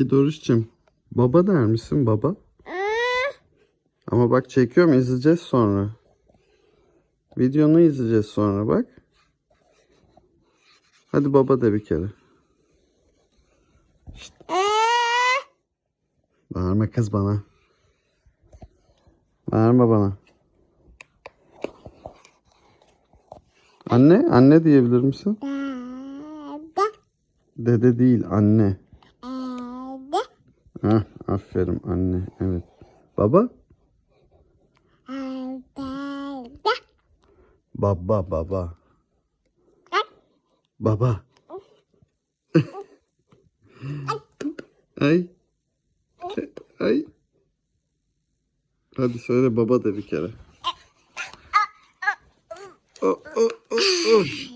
Peki Doruş'cum baba der misin baba? Ama bak çekiyorum izleyeceğiz sonra. Videonu izleyeceğiz sonra bak. Hadi baba de bir kere. Şşt. Bağırma kız bana. Bağırma bana. Anne, anne diyebilir misin? Dede değil, anne. Hah, aferin anne. Evet. Baba? Baba, baba. Baba. Ay. Ay. Hadi söyle baba de bir kere. Oh, oh, oh, oh.